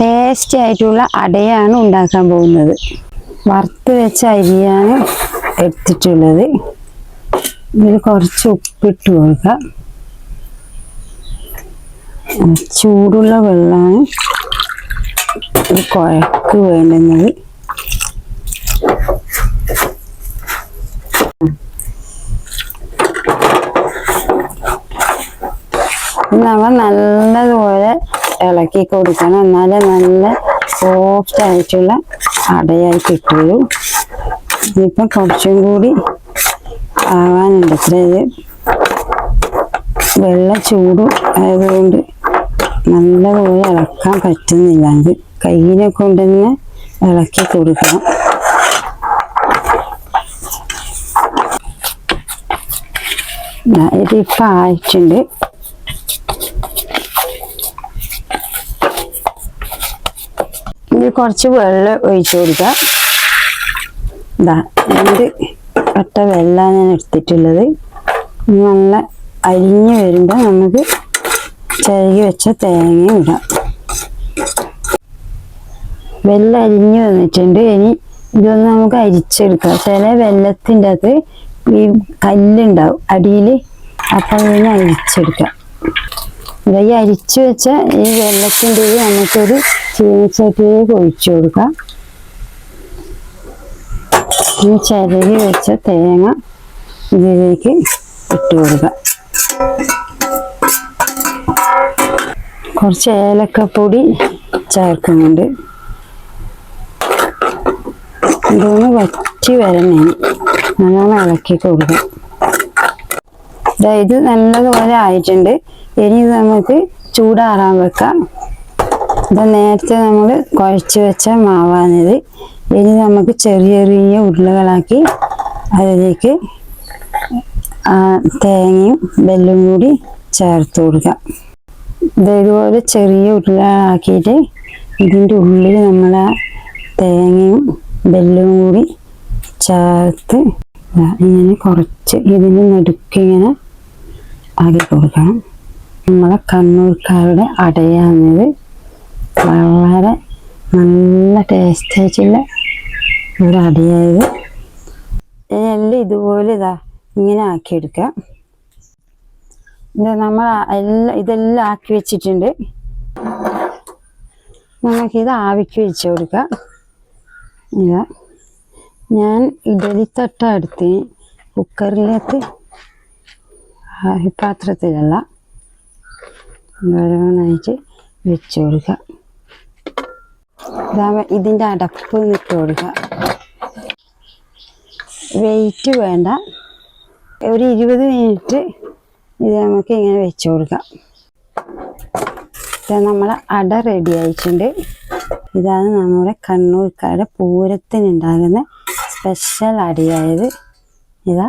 Tasty ആയിട്ടുള്ള അടയാണ് ഉണ്ടാക്കാൻ പോകുന്നത്. വറുത്ത് വെച്ച അരിയാണ് എടുത്തിട്ടുള്ളത്. ഇതിൽ കുറച്ച് ഉപ്പിട്ട് കൊടുക്കുക ചൂടുള്ള വെള്ളമാണ് ഒരു കുഴക്ക് വേണ്ടുന്നത്. നമ്മൾ നല്ലതുപോലെ ഇളക്കി കൊടുക്കണം എന്നാലേ നല്ല സോഫ്റ്റ് ആയിട്ടുള്ള അടയായി കിട്ടുള്ളൂ ഇനിയിപ്പം കുറച്ചും കൂടി ആവാനുണ്ട്. ഇത്ര ഇത് വെള്ള ചൂട് ആയതുകൊണ്ട് നല്ലപോലെ ഇളക്കാൻ പറ്റുന്നില്ല. അത് കയ്യിനെ കൊണ്ട് തന്നെ ഇളക്കി കൊടുക്കണം. ഇതിപ്പോൾ ആയിട്ടുണ്ട്. ഇനി കുറച്ച് വെള്ളം ഒഴിച്ചു കൊടുക്കാം ഇതാ രണ്ട് കട്ട വെള്ളമാണ് ഞാൻ എടുത്തിട്ടുള്ളത്. നല്ല അരിഞ്ഞ് വരുമ്പോൾ നമുക്ക് ചെറുകി വെച്ച തേങ്ങ ഇടാം. വെള്ളം അരിഞ്ഞ് വന്നിട്ടുണ്ട്. ഇനി ഇതൊന്ന് നമുക്ക് അരിച്ചെടുക്കാം. ചില വെള്ളത്തിന്റെ അകത്ത് ഈ കല്ലുണ്ടാവും. അടിയിൽ അപ്പം ഇങ്ങനെ അരിച്ചെടുക്കാം. ഇത് ഈ അരിച്ചു വെച്ച ഈ വെള്ളത്തിന്റെ നമുക്കൊരു ചീനച്ചട്ടിയിലേക്ക് ഒഴിച്ചു കൊടുക്കാം. ഈ ചിരകി വെച്ച തേങ്ങ ഇതിലേക്ക് ഇട്ട് കൊടുക്കാം. കുറച്ച് ഏലക്കപ്പൊടി ചേർക്കുന്നുണ്ട്. ഇതൊന്ന് വറ്റി വരണേ. നല്ലോണം ഇളക്കി കൊടുക്കാം. ഇത് നല്ലതുപോലെ ആയിട്ടുണ്ട്. ഇനി ഇത് നമുക്ക് ചൂടാറാൻ വെക്കാം. ഇത് നേരത്തെ നമ്മൾ കുഴച്ച് വെച്ച മാവാണിത്. ഇനി നമുക്ക് ചെറിയ ചെറിയ ഉരുളകളാക്കി അതിലേക്ക് തേങ്ങയും വെല്ലും കൂടി ചേർത്ത് കൊടുക്കാം. ഇത് ഇതുപോലെ ചെറിയ ഉരുളകളാക്കിയിട്ട് ഇതിന്റെ ഉള്ളിൽ നമ്മൾ ആ തേങ്ങയും ബെല്ലും കൂടി ചേർത്ത് ഇങ്ങനെ കുറച്ച് ഇതിന് നടുക്കിങ്ങനെ ആക്കി കൊടുക്കണം. നമ്മളെ കണ്ണൂർക്കാരുടെ അടയാണിത്. വളരെ നല്ല ടേസ്റ്റ് ആയിട്ടുള്ള ഒരു അടയായത് എല്ലാം ഇതുപോലെ ഇതാ ഇങ്ങനെ ആക്കിയെടുക്കാം ഇത് നമ്മൾ എല്ലാം ഇതെല്ലാം ആക്കി വെച്ചിട്ടുണ്ട്. നമുക്കിത് ആവിക്ക് വെച്ച് കൊടുക്കാം. ഇതാ. ഞാൻ ഇഡലിത്തട്ട എടുത്ത് കുക്കറിലേക്ക് പാത്രത്തിലല്ല ഓരോന്നായിട്ട് വെച്ച് കൊടുക്കുക ഇതാ ഇതിന്റെ അടപ്പ് ഇട്ട് കൊടുക്കുക വെയിറ്റ് വേണ്ട. ഒരു ഇരുപത് മിനിറ്റ് ഇത് നമുക്ക് ഇങ്ങനെ വെച്ച് കൊടുക്കാം. ഇത് നമ്മളെ അട റെഡി ആയിട്ടുണ്ട്. ഇതാണ് നമ്മുടെ കണ്ണൂർക്കാരുടെ പൂരത്തിനുണ്ടാകുന്ന സ്പെഷ്യൽ അടിയായത് ഇതാ